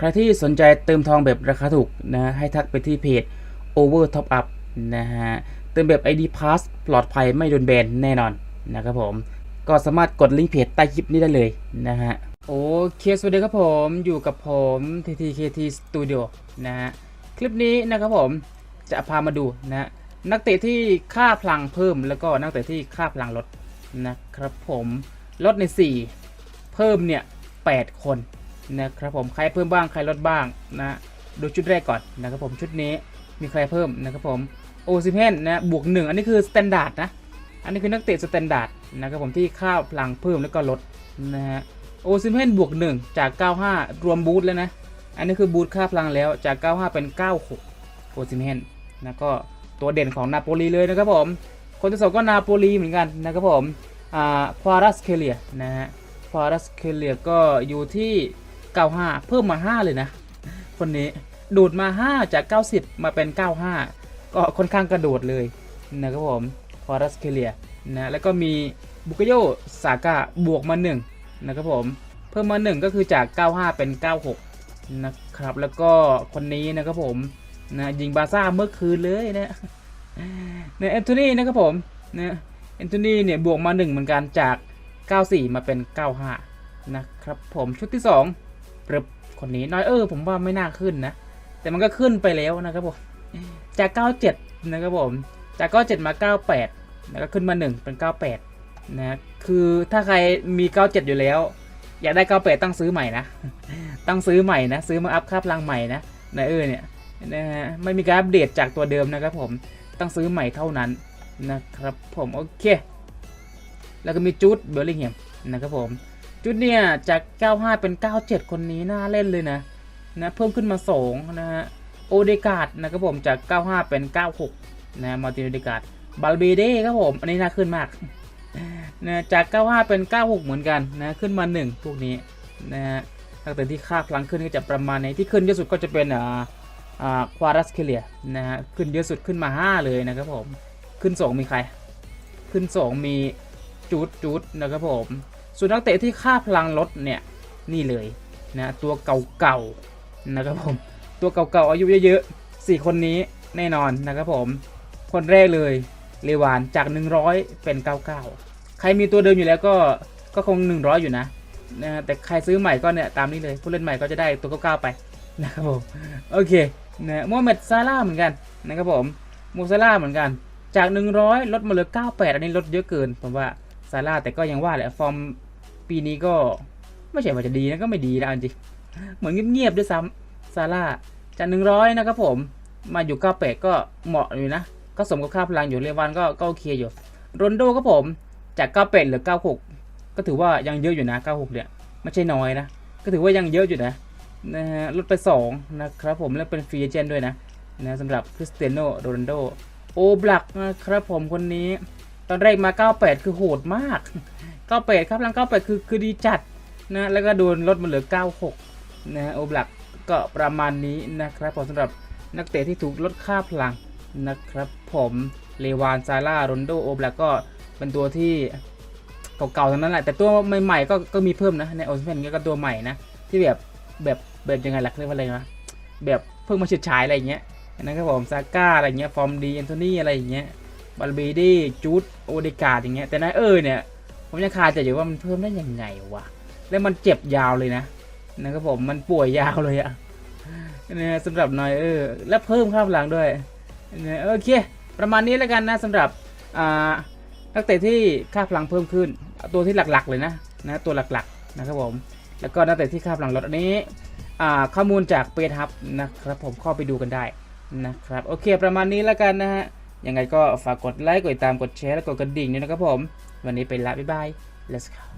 ใครที่สนใจเติมทองแบบราคาถูกนะให้ทักไปที่เพจ Over Top Up นะฮะเติมแบบ ID Pass ปลอดภัยไม่โดนแบนแน่นอนนะครับผม ก็สามารถกดลิงก์เพจใต้คลิปนี้ได้เลยนะฮะโอเคสวัสดีครับผมอยู่กับผม TTKT Studio นะฮะคลิปนี้นะครับผมจะพามาดูนะฮะนักเตะที่ค่าพลังเพิ่มแล้วก็นักเตะที่ค่าพลังลดนะครับผมลดใน 4 เพิ่มเนี่ย8คน นะครับผมใครเพิ่มบ้างใครลดบ้างนะดูชุดแรกก่อนนะครับผมชุดนี้มีใครเพิ่มนะครับผมโอซิเพนนะบวกหนึ่งอันนี้คือสแตนดาร์ดนะอันนี้คือนักเตะสแตนดาร์ดนะครับผมที่ค่าพลังเพิ่มแล้วก็ลดนะฮะโอซิเพนบวก1จาก 95 รวมบูทแล้วนะอันนี้คือบูทค่าพลังแล้วจาก 95 เป็น 96 โอซิเพนนะก็ตัวเด่นของนาโปลีเลยนะครับผมคนที่สองก็นาโปลีเหมือนกันนะครับผมอ่าควารัสเคเลียนะฮะควารัสเคเลียก็อยู่ที่ 95 เพิ่มมา 5 เลยนะ คนนี้ดูดมา 5 จาก 90 มาเป็น 95 ก็ค่อนข้างกระโดดเลยนะครับผมควารัสเคเลียนะแล้วก็มีบุกโยสากาบวกมา 1 นะครับผม เพิ่มมา 1 ก็คือจาก 95 เป็น 96 นะครับ แล้วก็คนนี้นะครับผมนะยิงบาซ่าเมื่อคืนเลยนะเนี่ยแอนโทนีนะครับผมนะแอนโทนีเนี่ยบวกมา 1 เหมือนกันจาก 94 มาเป็น 95 นะครับผมชุดที่ 2 ปรบคนนี้น้อยเออ ผมว่าไม่น่าขึ้นนะ แต่มันก็ขึ้นไปแล้วนะครับผม จาก 97 นะครับผม จาก 97 มา 98 แล้วก็ขึ้นมา 1 เป็น 98 นะ คือถ้าใครมี 97 อยู่แล้ว อยากได้ 98 ต้องซื้อใหม่นะ ต้องซื้อใหม่นะ ซื้อมาอัพค่าพลังใหม่นะนายเออเนี่ยนะฮะไม่มีการอัปเดตจากตัวเดิมนะครับผม ต้องซื้อใหม่เท่านั้นนะครับผม โอเค แล้วก็มีจูดเบลลิงแฮมนะครับผม จูดเนี่ยจาก 95 เป็น 97 คนนี้น่าเล่นเลยนะนะเพิ่มขึ้นมา2นะฮะโอเดกาดนะครับผมจาก 95 เป็น 96 นะมาร์ตินโอเดกาดบาลเบเด้ครับผมอันนี้น่าขึ้นมากนะจาก 95 เป็น 96 เหมือนกันนะขึ้นมา 1 พวกนี้นะฮะตั้งแต่ที่ค่าพลังขึ้นก็จะประมาณในที่ขึ้นเยอะสุดก็จะเป็นอ่าอ่าควารัสเคเลียนะฮะขึ้นเยอะสุดขึ้นมา 5 เลยนะครับผมขึ้น 2 มีใคร ขึ้น 2 มีจูดจูดนะครับผม ส่วนนักเตะที่ค่าพลังลดเนี่ยนี่เลยนะตัวเก่าๆนะครับผมตัวเก่าๆอายุเยอะๆ4คนนี้แน่นอนนะครับผมคนแรกเลยเลวานจาก 100 เป็น 99 ใครมีตัวเดิมอยู่แล้วก็ก็คง 100 อยู่นะนะแต่ใครซื้อใหม่ก็เนี่ยตามนี้เลยผู้เล่นใหม่ก็จะได้ตัว99ไปนะครับผมโอเคนะโมเมดซาร่าเหมือนกันนะครับผมโมซาร่าเหมือนกัน จาก 100 ลดมาเหลือ 98 อันนี้ลดเยอะเกินผมว่าซาร่าแต่ก็ยังว่าแหละฟอร์ม ปีนี้ก็ไม่ใช่ว่าจะดีนะก็ไม่ดีนะจริงเหมือนเงียบๆด้วยซ้ำซาร่าจาก100นะครับผมมาอยู่98ก็เหมาะอยู่นะ ก็สมกับค่าพลังอยู่เรวันก็ก็โอเคอยู่โรนโดก็ผมจาก98เหลือ96ก็ถือว่ายังเยอะอยู่นะ96เนี่ยไม่ใช่น้อยนะ ก็ถือว่ายังเยอะอยู่นะนะฮะลดไป2นะครับผมและเป็นฟรีเจนด้วยนะนะสำหรับคริสเตียโนโรนโดโอบลักนะครับผมคนนี้ ตอนแรกมา 98 คือโหดมาก 98ครับหลัง98คือคือดีจัดนะแล้วก็โดนลดมาเหลือ 96นะฮะโอบลักก็ประมาณนี้นะครับผมสำหรับนักเตะที่ถูกลดค่าพลังนะครับผมเลวานซาร่าโรนโดโอบลักก็เป็นตัวที่เก่าๆทั้งนั้นแหละแต่ตัวใหม่ๆก็ก็มีเพิ่มนะในโอซิเมนก็ตัวใหม่นะที่แบบแบบแบบยังไงล่ะเรียกว่าอะไรนะแบบเพิ่งมาเฉิดฉายอะไรเงี้ยนะครับผมซาก้าอะไรเงี้ยฟอร์มดีแอนโทนีอะไรอย่างเงี้ยบาลเบดี้จูดโอเดกาดอย่างเงี้ยแต่นายเออเนี่ย ผมยังคาใจอยู่ว่ามันเพิ่มได้ยังไงวะ แล้วมันเจ็บยาวเลยนะนะครับผมมันป่วยยาวเลยอะนะสำหรับนายเออและเพิ่มค่าพลังด้วยนะโอเคประมาณนี้แล้วกันนะสำหรับอ่านักเตะที่ค่าพลังเพิ่มขึ้น ตัวที่หลักๆเลยนะนะตัวหลักๆนะครับผมแล้วก็นักเตะที่ค่าพลังลดอันนี้ข้อมูลจากเปทับนะครับผมเข้าไปดูกันได้นะครับโอเคประมาณนี้แล้วกันนะฮะ ยังไงก็ฝากกดไลค์กดติดตามกดแชร์และกดกระดิ่งด้วยนะครับผม วันนี้ไปละบ๊ายบาย let's go